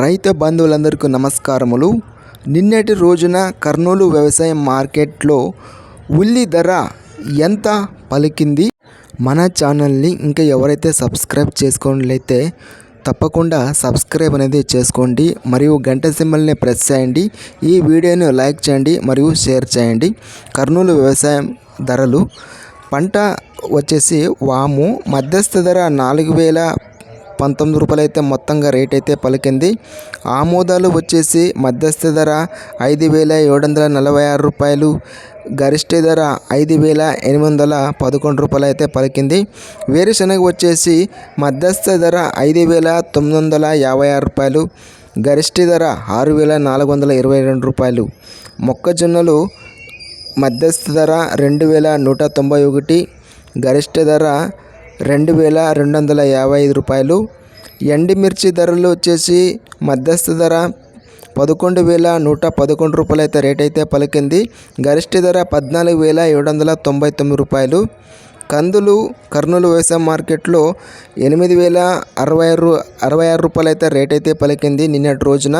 రైతు బంధువులందరికీ నమస్కారములు. నిన్నటి రోజున కర్నూలు వ్యవసాయ మార్కెట్లో ఉల్లి ధర ఎంత పలికింది? మన ఛానల్ని ఇంకా ఎవరైతే సబ్స్క్రైబ్ చేసుకోనట్లయితే తప్పకుండా సబ్స్క్రైబ్ అనేది చేసుకోండి. మరియు గంట సింబల్ని ప్రెస్ చేయండి. ఈ వీడియోని లైక్ చేయండి. మరియు షేర్ చేయండి. కర్నూలు వ్యవసాయం ధరలు. పంట వచ్చేసి వాము. మధ్యస్థ ధర నాలుగు వేల పంతొమ్మిది రూపాయలు అయితే మొత్తంగా రేట్ అయితే పలికింది. ఆమోదాలు వచ్చేసి మధ్యస్థ ధర ఐదు వేల ఏడు వందల నలభై ఆరు రూపాయలు గరిష్ట ధర ఐదు వేల ఎనిమిది వందల పదకొండు రూపాయలు అయితే పలికింది. వేరుశనగ వచ్చేసి మధ్యస్థ ధర ఐదు వేల తొమ్మిది వందల యాభై ఆరు రూపాయలు గరిష్ట ధర ఆరు వేల నాలుగు వందల ఇరవై రెండు రూపాయలు. మొక్కజొన్నలు మధ్యస్థ ధర రెండు వేల నూట తొంభై ఒకటి గరిష్ట ధర రెండు వేల రెండు వందల యాభై ఐదు రూపాయలు. ఎండుమిర్చి ధరలు వచ్చేసి మధ్యస్థ ధర పదకొండు వేల నూట పదకొండు రూపాయలు అయితే రేట్ అయితే పలికింది. గరిష్ట ధర పద్నాలుగు వేల ఏడు వందల తొంభై తొమ్మిది రూపాయలు. కందులు కర్నూలు వ్యవసాయ మార్కెట్లో ఎనిమిది వేల అరవై ఆరు అరవై ఆరు రూపాయలు అయితే రేట్ అయితే పలికింది నిన్నటి రోజున.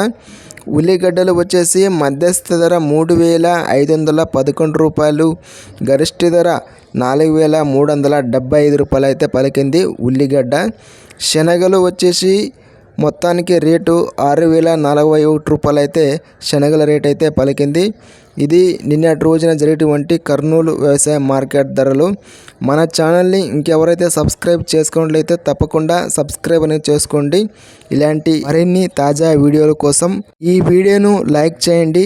ఉల్లిగడ్డలు వచ్చేసి మధ్యస్థ ధర మూడు వేల ఐదు వందల పదకొండు రూపాయలు గరిష్ట ధర నాలుగు వేల మూడు వందల డెబ్బై ఐదు రూపాయలు అయితే పలికింది ఉల్లిగడ్డ. శనగలు వచ్చేసి మొత్తానికి రేటు ఆరు వేల నలభై ఒకటి రూపాయలు అయితే శనగల రేట్ అయితే పలికింది. ఇది నిన్నటి రోజున జరిగేటువంటి కర్నూలు వ్యవసాయ మార్కెట్ ధరలు. మన ఛానల్ని ఇంకెవరైతే సబ్స్క్రైబ్ చేసుకున్నట్లయితే తప్పకుండా సబ్స్క్రైబ్ అనేది చేసుకోండి. ఇలాంటి మరిన్ని తాజా వీడియోల కోసం ఈ వీడియోను లైక్ చేయండి.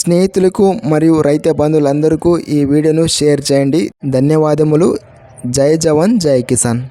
స్నేహితులకు మరియు రైతు బంధువులందరికీ ఈ వీడియోను షేర్ చేయండి. ధన్యవాదములు. జై జవాన్ జై కిసాన్.